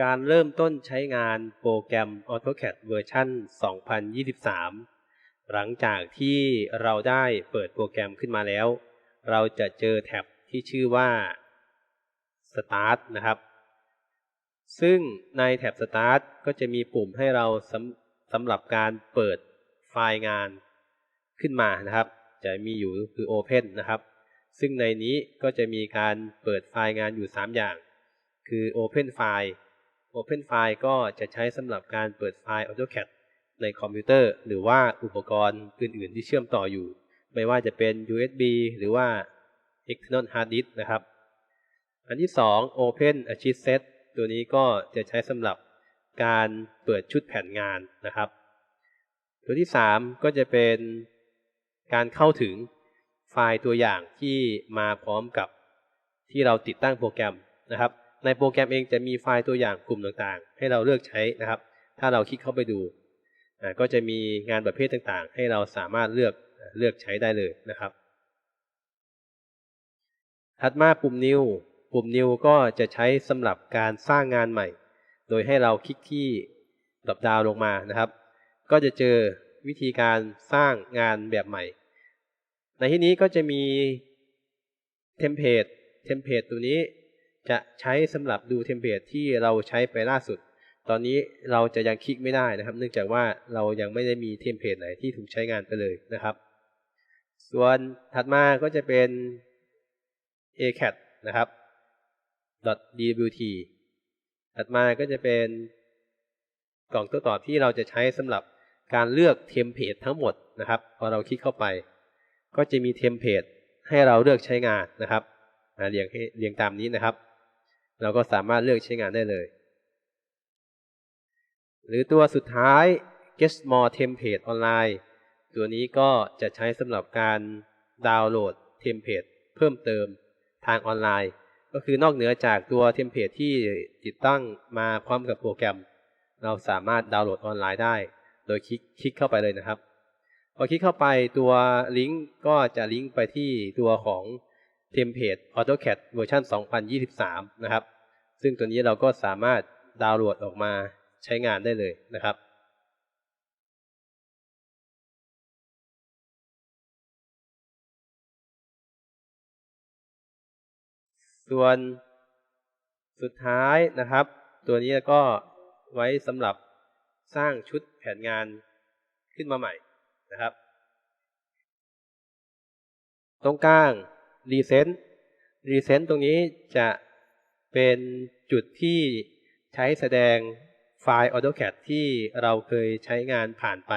การเริ่มต้นใช้งานโปรแกรม AutoCAD เวอร์ชัน2023 หลังจากที่เราได้เปิดโปรแกรมขึ้นมาแล้ว เราจะเจอแท็บที่ชื่อว่า Start นะครับ ซึ่งในแท็บ Start ก็จะมีปุ่มให้เราสำสำหรับการเปิดไฟล์งานขึ้นมานะครับ จะมีอยู่คือ Open นะครับ ซึ่งในนี้ก็จะมีการเปิดไฟล์งานอยู่ 3 อย่าง คือ Open File Open File ก็จะใช้สำหรับการเปิดไฟล์ AutoCAD ในคอมพิวเตอร์ หรือว่าอุปกรณ์อื่น ๆ ที่เชื่อมต่ออยู่ ไม่ว่าจะเป็น USB หรือว่า external hard disk นะครับ อันที่ 2 Open a Sheet Set ตัวนี้ก็จะใช้สำหรับการเปิดชุดแผนงานนะครับ ตัวที่ 3 ก็จะเป็นการเข้าถึงไฟล์ตัวอย่างที่มาพร้อมกับที่เราติดตั้งโปรแกรมนะครับ ในโปรแกรมเองจะมีไฟล์ตัวอย่างกลุ่มต่างๆ ให้เราเลือกใช้นะครับ ถ้าเราคลิกเข้าไปดู ก็จะมีงานประเภทต่างๆ ให้เราสามารถเลือกเลือกใช้ได้เลยนะครับ ถัดมาปุ่ม New ปุ่ม New ก็จะใช้สำหรับการสร้างงานใหม่ โดยให้เราคลิกที่ดรอปดาวลงมานะครับ ก็จะเจอวิธีการสร้างงานแบบใหม่ ในที่นี้ก็จะมีเทมเพลตเทมเพลตตัวนี้ จะใช้สำหรับดูเทมเพลตที่เราใช้ไปล่าสุด ตอนนี้เราจะยังคลิกไม่ได้นะครับ เนื่องจากว่าเรายังไม่ได้มีเทมเพลตไหนที่ถูกใช้งานไปเลยนะครับ ส่วนถัดมาก็จะเป็น ACAD นะครับ .dwt ถัดมาก็จะเป็นกล่องตัวตอบที่เราจะใช้สำหรับการเลือกเทมเพลตทั้งหมดนะครับ พอเราคลิกเข้าไป ก็จะมีเทมเพลตให้เราเลือกใช้งานนะครับเรียงให้เรียงตามนี้นะครับ เราก็สามารถเลือกใช้งานได้เลย หรือตัวสุดท้าย Get More Template Online ตัวนี้ก็จะใช้สำหรับการดาวน์โหลดเทมเพลตเพิ่มเติมทางออนไลน์ ก็คือนอกเหนือจากตัวเทมเพลตที่ติดตั้งมาพร้อมกับโปรแกรม เราสามารถดาวน์โหลดออนไลน์ได้ โดยคลิกคลิกเข้าไปเลยนะครับพอคลิกเข้าไปตัวลิงก์ก็จะลิงก์ไปที่ตัวของ เทมเพลต AutoCAD เวอร์ชัน2023 นะครับ ซึ่งตัวนี้เราก็สามารถดาวน์โหลดออกมาใช้งานได้เลยนะครับ ส่วนสุดท้ายนะครับ ตัวนี้ก็ไว้สำหรับสร้างชุดแผนงานขึ้นมาใหม่นะครับ ตรงกลาง Recent Recent ตรงนี้จะเป็นจุดที่ใช้แสดงไฟล์ AutoCAD ที่เราเคยใช้งานผ่านไป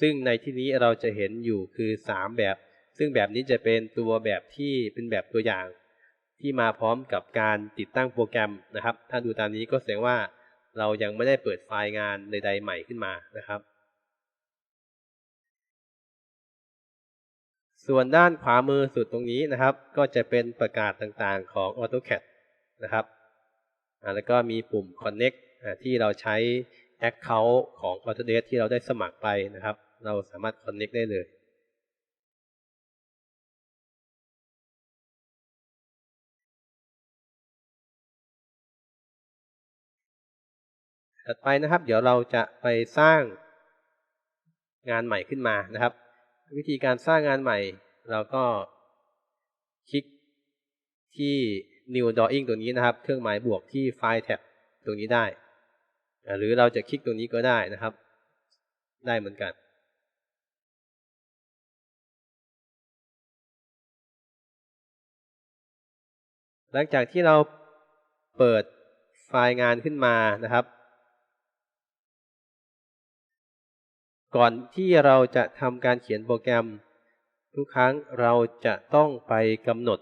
ซึ่งในที่นี้เราจะเห็นอยู่คือ 3 แบบ ซึ่งแบบนี้จะเป็นตัวแบบที่เป็นแบบตัวอย่าง ที่มาพร้อมกับการติดตั้งโปรแกรมนะครับ ถ้าดูตามนี้ก็แสดงว่าเรายังไม่ได้เปิดไฟล์งานใด ๆ ใหม่ขึ้นมานะครับ ส่วนด้านขวามือสุดตรงนี้นะครับ ก็จะเป็นประกาศต่างๆของ AutoCAD นะครับแล้วก็มีปุ่ม Connect ที่เราใช้ Account ของ Autodesk ที่เราได้สมัครไปนะครับ เราสามารถ Connect ได้เลยถัดไปนะครับ เดี๋ยวเราจะไปสร้างงานใหม่ขึ้นมานะครับ วิธีการสร้างงานใหม่ เราก็คลิกที่ New Drawing ตัวนี้นะครับ เครื่องหมายบวกที่ไฟล์แท็บตรงนี้ได้ หรือเราจะคลิกตรงนี้ก็ได้นะครับ ได้เหมือนกัน หลังจากที่เราเปิดไฟล์งานขึ้นมานะครับ ก่อนที่เราจะทำการเขียนโปรแกรม ทุกครั้งเราจะต้องไปกำหนด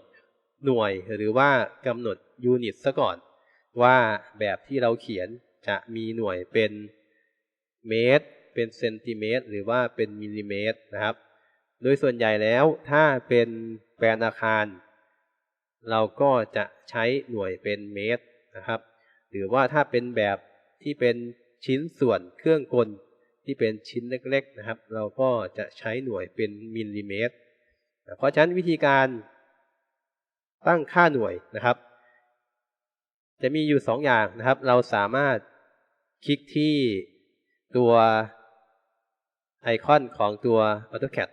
หน่วยหรือว่ากำหนดยูนิตซะก่อน ว่าแบบที่เราเขียนจะมีหน่วยเป็นเมตร เป็นเซนติเมตร หรือว่าเป็นมิลลิเมตรนะครับ โดยส่วนใหญ่แล้วถ้าเป็นแปลนอาคาร เราก็จะใช้หน่วยเป็นเมตรนะครับ หรือว่าถ้าเป็นแบบที่เป็นชิ้นส่วนเครื่องกล ที่เป็นชิ้นเล็กๆนะครับ เราก็จะใช้หน่วยเป็นมิลลิเมตร เพราะฉะนั้นวิธีการตั้งค่าหน่วยนะครับ จะมีอยู่สองอย่างนะครับ เราสามารถคลิกที่ตัวไอคอนของตัว AutoCAD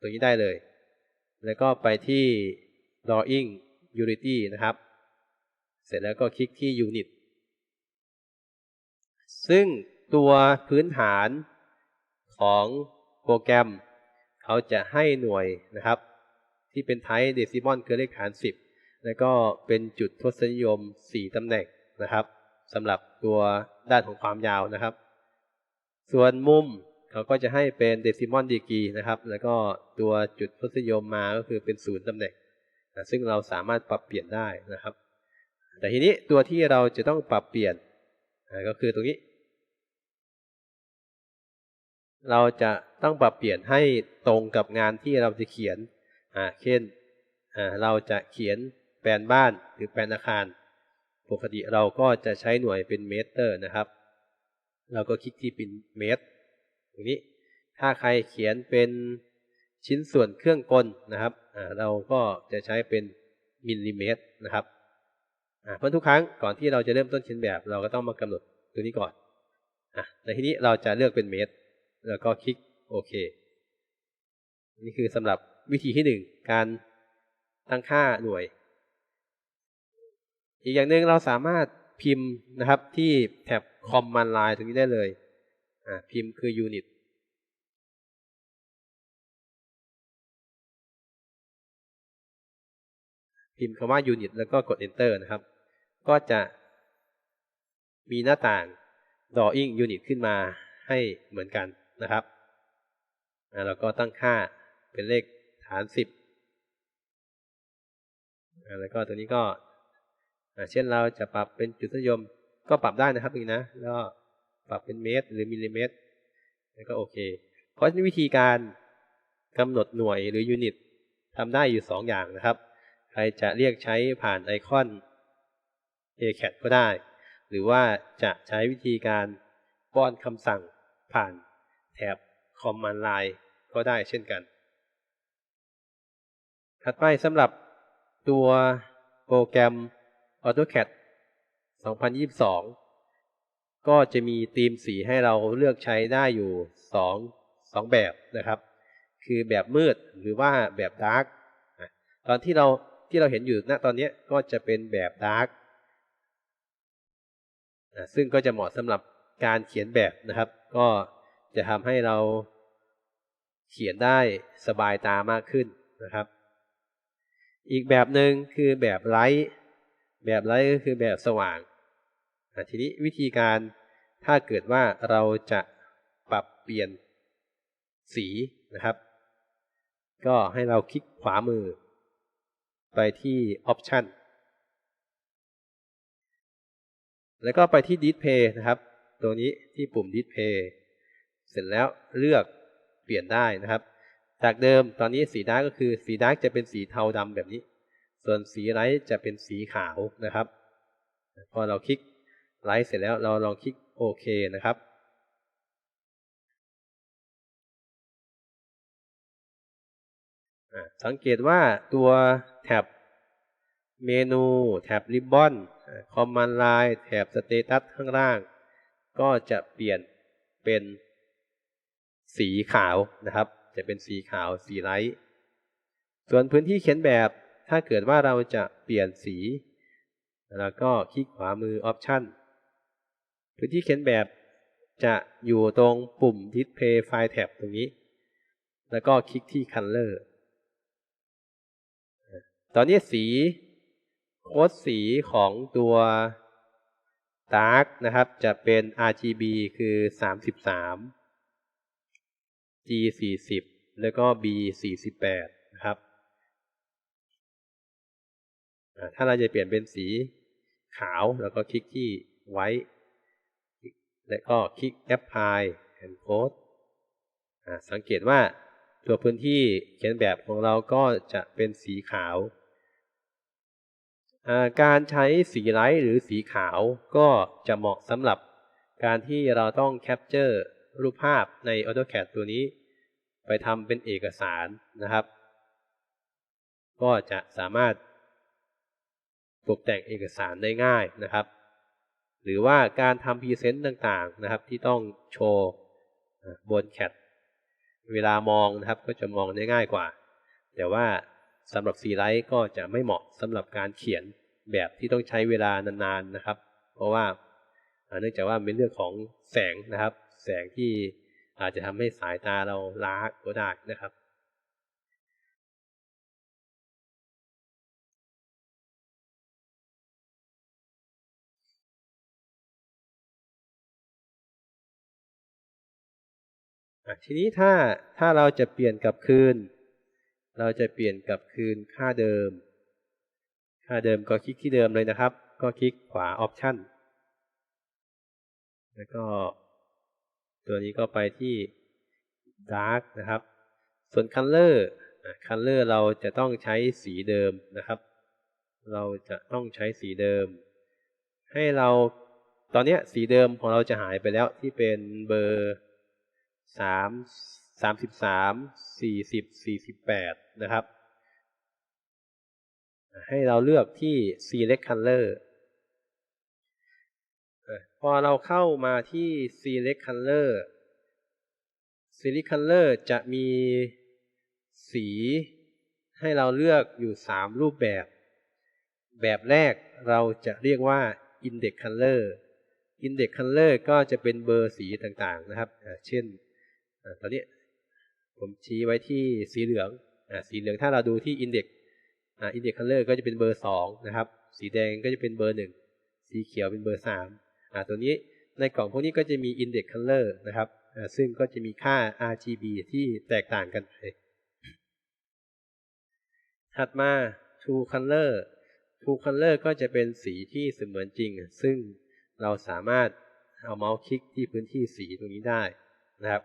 ตัวนี้ได้เลย แล้วก็ไปที่ Drawing Unity นะครับ เสร็จแล้วก็คลิกที่ Unit ซึ่ง ตัวพื้นฐานของโปรแกรม เขาจะให้หน่วยนะครับ ที่เป็นไทป์เดซิมอลคือเลขฐาน 10 แล้วก็เป็นจุดทศนิยม 4ตำแหน่งนะครับสำหรับตัวด้านของความยาวนะครับ ส่วนมุมเขาก็จะให้เป็นเดซิมอลดีกีนะครับ แล้วก็ตัวจุดทศนิยมมาก็คือเป็นศูนย์ตำแหน่ง ซึ่งเราสามารถปรับเปลี่ยนได้นะครับ แต่ทีนี้ตัวที่เราจะต้องปรับเปลี่ยนก็คือตรงนี้ เราจะต้องปรับเปลี่ยนให้ตรงกับงานที่เราจะเขียนอ่าเช่นอ่าเราจะเขียนแปลนบ้านหรือแปลนอาคาร ปกติเราก็จะใช้หน่วยเป็นเมตรนะครับ เราก็คลิกที่เป็นเมตรตรงนี้ถ้าใครเขียนเป็นชิ้นส่วนเครื่องกลนะครับเราก็จะใช้เป็นมิลลิเมตรนะครับเพราะทุกครั้งก่อนที่เราจะเริ่มต้นเขียนแบบ เราก็ต้องมากำหนดตัวนี้ก่อนอะแต่ทีนี้เราจะเลือกเป็นเมตร แล้วก็คลิกโอเค นี่คือสำหรับวิธีที่หนึ่งการตั้งค่าหน่วย อีกอย่างหนึ่งเราสามารถพิมพ์นะครับที่แท็บ Command Line ตรงนี้ได้เลยพิมพ์คือ Unit พิมพ์คำว่า Unit แล้วก็กด Enter นะครับ ก็จะมีหน้าต่าง Drawing Unit ขึ้นมาให้เหมือนกัน นะครับเราก็ตั้งค่าเป็นเลขฐาน10แล้วก็ตัวนี้ก็เช่นเราจะปรับเป็นจุดนิยมก็ปรับได้นะครับนี่นะแล้วปรับเป็นเมตร หรือมิลลิเมตรแล้วก็โอเค เพราะฉะนั้นวิธีการกำหนดหน่วยหรือยูนิตทำได้อยู่ 2 อย่างนะครับ ใครจะเรียกใช้ผ่านไอคอน ACAD ก็ได้ หรือว่าจะใช้วิธีการป้อนคำสั่งผ่าน แถบ Command Line ก็ได้เช่นกัน ถัดไปสำหรับตัวโปรแกรม AutoCAD 2022 ก็จะมีธีมสีให้เราเลือกใช้ได้อยู่ 2 2 แบบนะครับ คือแบบมืดหรือว่าแบบดาร์กตอนที่เราที่เราเห็นอยู่ณตอนนี้ก็จะเป็นแบบดาร์กซึ่งก็จะเหมาะสำหรับการเขียนแบบนะครับ ก็ จะทำให้เราเขียนได้สบายตามากขึ้นนะครับ อีกแบบหนึ่งคือแบบไลท์แบบไลท์ก็คือแบบสว่างทีนี้วิธีการถ้าเกิดว่าเราจะปรับเปลี่ยนสีนะครับ ก็ให้เราคลิกขวามือ ไปที่ Option แล้วก็ไปที่ Display นะครับ ตัวนี้ที่ปุ่ม Display เสร็จแล้วเลือกเปลี่ยนได้นะครับ จากเดิมตอนนี้สีดาร์กก็คือสีดาร์กจะเป็นสีเทาดำแบบนี้ ส่วนสีไลท์จะเป็นสีขาวนะครับ พอเราคลิกไลท์เสร็จแล้วเราลองคลิกโอเคนะครับสังเกตว่าตัวแท็บเมนู แท็บริบบอนคอมมานด์ไลน์แท็บสเตตัสข้างล่าง ก็จะเปลี่ยนเป็น สีขาวนะครับ จะเป็นสีขาวสีไลท์ส่วนพื้นที่เขียนแบบถ้าเกิดว่าเราจะเปลี่ยนสีแล้วก็คลิกขวามือออปชันพื้นที่เขียนแบบจะอยู่ตรงปุ่ม Display File Tab ตรงนี้ แล้วก็คลิกที่ Color ตอนนี้สีโค้ดสีของตัว Dark นะครับ จะเป็น RGB คือ 33 G 40แล้วก็ B 48นะครับ ถ้าเราจะเปลี่ยนเป็นสีขาวแล้วก็คลิกที่ไว้ และก็คลิก Apply and Code สังเกตว่าตัวพื้นที่เขียนแบบของเราก็จะเป็นสีขาว การใช้สีไลท์หรือสีขาวก็จะเหมาะสำหรับการที่เราต้องแคปเจอร์ รูปภาพใน AutoCAD ตัวนี้ ไปทำเป็นเอกสารนะครับ ก็จะสามารถตกแต่งเอกสารได้ง่ายนะครับ หรือว่าการทำพรีเซนต์ต่างๆนะครับที่ต้องโชว์บนแคดเวลามองนะครับก็จะมองได้ง่ายกว่า แต่ว่าสำหรับซีไลท์ก็จะไม่เหมาะสำหรับการเขียนแบบที่ต้องใช้เวลานานๆนะครับ เพราะว่าเนื่องจากว่าเป็นเรื่องของแสงนะครับ แสงที่อาจจะทำให้สายตาเราล้าก็ได้นะครับทีนี้ถ้าถ้าเราจะเปลี่ยนกลับคืน เราจะเปลี่ยนกลับคืนค่าเดิม ค่าเดิมก็คลิกที่เดิมเลยนะครับ ก็คลิกขวาออปชันแล้วก็ ตัวนี้ก็ไปที่ Dark นะครับ ส่วน Color Color เราจะต้องใช้สีเดิมนะครับ เราจะต้องใช้สีเดิม ให้เราตอนนี้สีเดิมของเราจะหายไปแล้วที่เป็นเบอร์สามสามสิบสามสี่สิบสี่สิบแปดนะครับ ให้เราเลือกที่ select color พอเราเข้ามาที่ select color select color จะมีสีให้เราเลือกอยู่สามรูปแบบ แบบแรกเราจะเรียกว่า index color index color ก็จะเป็นเบอร์สีต่างๆนะครับ เช่นตอนนี้ผมชี้ไว้ที่สีเหลืองอสีเหลืองถ้าเราดูที่อินเด็กอินเด็กคัลเลอร์ก็จะเป็นเบอร์สองนะครับ สีแดงก็จะเป็นเบอร์หนึ่งสีเขียวเป็นเบอร์สาม ตัวนี้ในกล่องพวกนี้ก็จะมีอินเด็กคัลเลอร์นะครับซึ่งก็จะมีค่า RGB ที่แตกต่างกันไปถัดมา True Color True Color ก็จะเป็นสีที่เสมือนจริง ซึ่งเราสามารถเอาเมาส์คลิกที่พื้นที่สีตรงนี้ได้นะครับ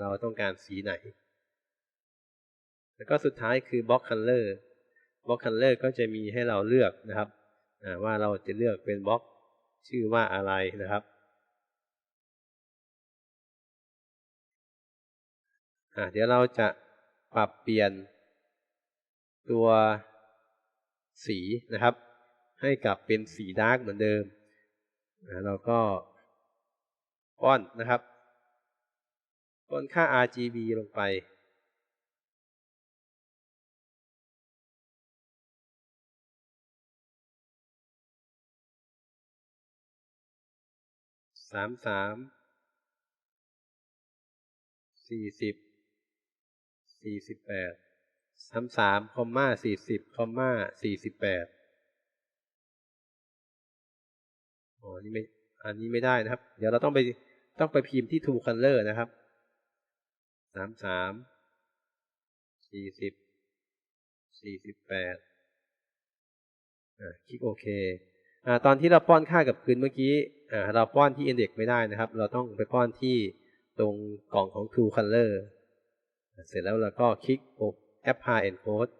เราต้องการสีไหน แล้วก็สุดท้ายคือ Box Color Box Color ก็จะมีให้เราเลือกนะครับว่าเราจะเลือกเป็นบล็อก ชื่อว่าอะไรนะครับเดี๋ยวเราจะปรับเปลี่ยนตัวสีนะครับ ให้กลับเป็นสีดาร์กเหมือนเดิมเราก็ป้อนนะครับต้อนค่า RGB ลงไปามสามสี่สิบสี่สิบแปดสามสามคอมมาสี่สิบคอมมาสี่สิบแปดอ๋อนี่ไม่อันนี้ไม่ได้นะครับ เดี๋ยวเราต้องไปต้องไปพิมพ์ที่ True Color นะครับสามสามสี่สิบสี่สิบแปดคลิกโอเค ตอนที่เราป้อนค่ากับคืนเมื่อกี้เราป้อนที่ index ไม่ได้นะครับ เราต้องไปป้อนที่ตรงกล่องของ True Color เสร็จแล้วเราก็คลิก Apply Encode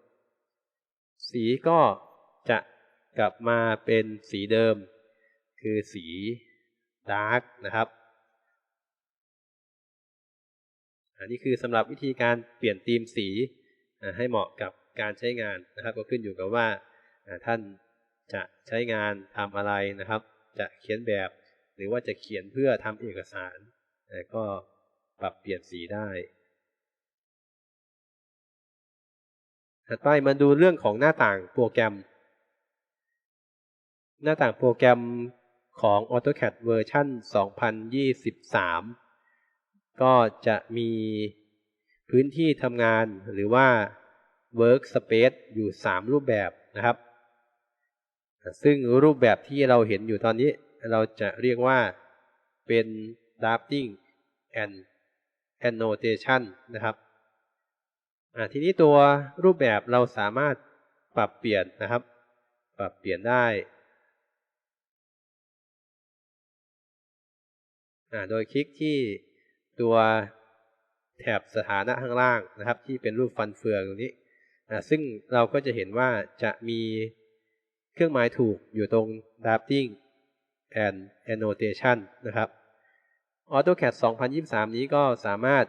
สีก็จะกลับมาเป็นสีเดิม คือสี Dark นะครับอันนี้คือสำหรับวิธีการเปลี่ยนธีมสีให้เหมาะกับการใช้งานนะครับ ก็ขึ้นอยู่กับว่าท่าน จะใช้งานทำอะไรนะครับ จะเขียนแบบ หรือว่าจะเขียนเพื่อทำเอกสาร ก็ปรับเปลี่ยนสีได้ถัดไปมาดูเรื่องของหน้าต่างโปรแกรม หน้าต่างโปรแกรมของ AutoCAD เวอร์ชัน2023 ก็จะมีพื้นที่ทำงานหรือว่า workspace อยู่ 3 รูปแบบนะครับ ซึ่งรูปแบบที่เราเห็นอยู่ตอนนี้ เราจะเรียกว่าเป็น drafting and annotation นะครับทีนี้ตัวรูปแบบเราสามารถปรับเปลี่ยนนะครับ ปรับเปลี่ยนได้โดยคลิกที่ตัวแถบสถานะข้างล่างนะครับ ที่เป็นรูปฟันเฟืองตรงนี้ซึ่งเราก็จะเห็นว่าจะมี เครื่องหมายถูกอยู่ตรง drafting and annotation นะครับ AutoCAD 2023 นี้ก็สามารถ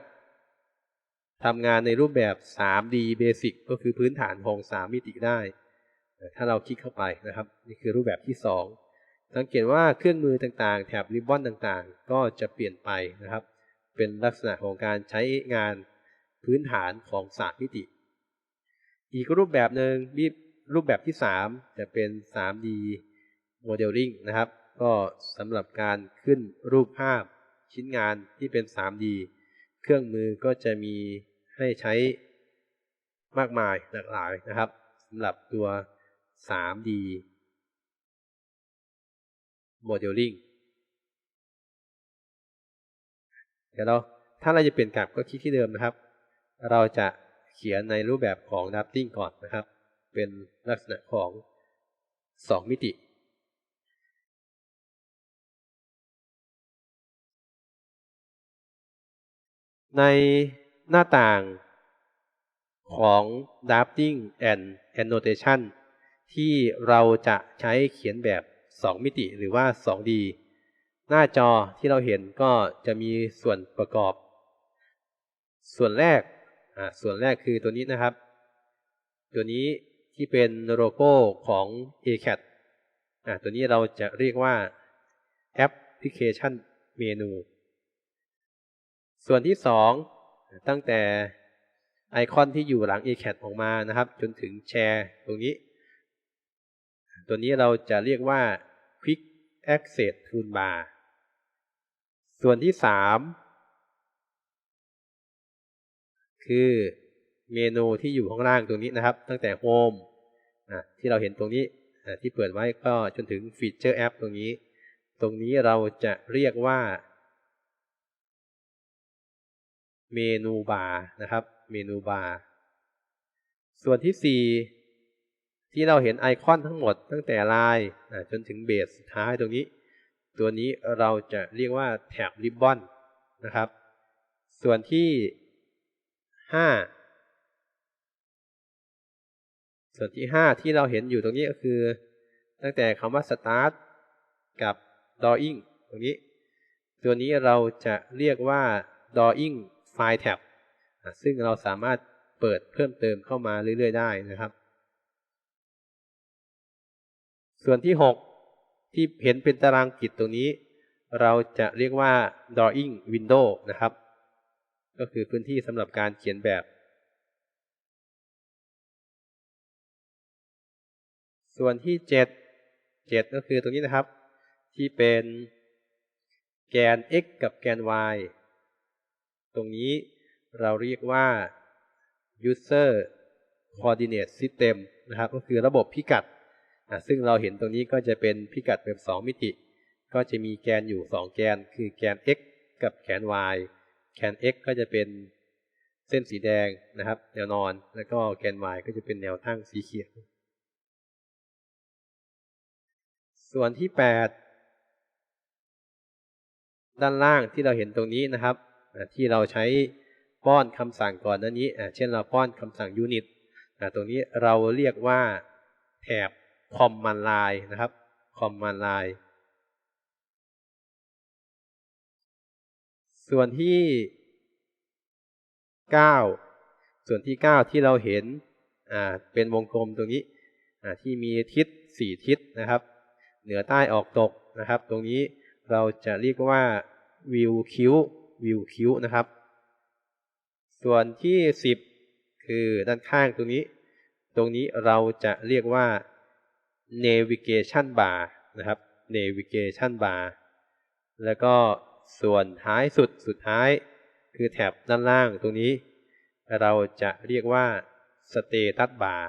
ทำงานในรูปแบบ 3D Basic ก็คือพื้นฐานของ3มิติได้ ถ้าเราคลิกเข้าไปนะครับ นี่คือรูปแบบที่ 2 สังเกตว่าเครื่องมือต่างๆ แถบริบบอนต่างๆ ก็จะเปลี่ยนไปนะครับ เป็นลักษณะของการใช้งานพื้นฐานของสามมิติ อีกรูปแบบหนึ่ง รูปแบบที่ 3 จะเป็น 3D Modeling นะครับ ก็สำหรับการขึ้นรูปภาพชิ้นงานที่เป็น 3D เครื่องมือก็จะมีให้ใช้มากมายหลากหลายนะครับสำหรับตัว 3D Modeling เดี๋ยวเราถ้าเราจะเปลี่ยนกลับก็คลิกที่เดิมนะครับ เราจะเขียนในรูปแบบของ drafting ก่อนนะครับ เป็นลักษณะของ2มิติ ในหน้าต่างของ drafting and annotation ที่เราจะใช้เขียนแบบ 2 มิติหรือว่า 2D หน้าจอที่เราเห็นก็จะมีส่วนประกอบ ส่วนแรก ส่วนแรกคือตัวนี้นะครับ ตัวนี้ ที่เป็นโลโก้ของ ACAT ตัวนี้เราจะเรียกว่า Application Menu ส่วนที่2ตั้งแต่ไอคอนที่อยู่หลัง ACAT ออกมานะครับ จนถึงแชร์ตรงนี้ ตัวนี้เราจะเรียกว่า Quick Access Toolbar ส่วนที่3คือ เมนูที่อยู่ข้างล่างตรงนี้นะครับ ตั้งแต่ Home ที่เราเห็นตรงนี้ที่เปิดไว้ก็จนถึง Feature App ตรงนี้ ตรงนี้เราจะเรียกว่า เมนูบาร์นะครับ เมนูบาร์ส่วนที่ 4 ที่เราเห็นไอคอนทั้งหมดตั้งแต่ลายจนถึงเบสสุดท้ายตรงนี้ ตัวนี้เราจะเรียกว่าแถบริบบอนนะครับ ส่วนที่ 5 ส่วนที่5ที่เราเห็นอยู่ตรงนี้ก็คือ ตั้งแต่คำว่า start กับ drawing ตรงนี้ ตัวนี้เราจะเรียกว่า drawing ไฟล์แท็บซึ่งเราสามารถเปิดเพิ่มเติมเข้ามาเรื่อย ๆ ได้นะครับ ส่วนที่ 6 ที่เห็นเป็นตารางกิจตรงนี้ เราจะเรียกว่า drawing window นะครับ ก็คือพื้นที่สำหรับการเขียนแบบ ส่วนที่7 7ก็คือตรงนี้นะครับ ที่เป็นแกน x กับแกน y ตรงนี้เราเรียกว่า user coordinate system นะครับ ก็คือระบบพิกัด ซึ่งเราเห็นตรงนี้ก็จะเป็นพิกัดแบบ 2 มิติ ก็จะมีแกนอยู่ 2 แกน คือแกน x กับแกน y แกน x ก็จะเป็นเส้นสีแดงนะครับ แนวนอน แล้วก็แกน y ก็จะเป็นแนวตั้งสีเขียว ส่วนที่8ด้านล่างที่เราเห็นตรงนี้นะครับ ที่เราใช้ป้อนคำสั่งก่อนนั้นนี้ เช่นเราป้อนคำสั่ง unit ตตรงนี้เราเรียกว่าแถบ command line นะครับ command line ส่วนที่ 9 ส่วนที่ 9 ที่เราเห็นเป็นวงกลมตรงนี้ที่มีทิศ 4 ทิศนะครับ เหนือใต้ออกตกนะครับ ตรงนี้เราจะเรียกว่า view q วิวคิ้วนะครับ ส่วนที่ 10 คือด้านข้างตรงนี้ ตรงนี้เราจะเรียกว่า navigation bar นะครับ navigation bar แล้วก็ส่วนท้ายสุดสุดท้าย คือแถบด้านล่างตรงนี้ เราจะเรียกว่า status bar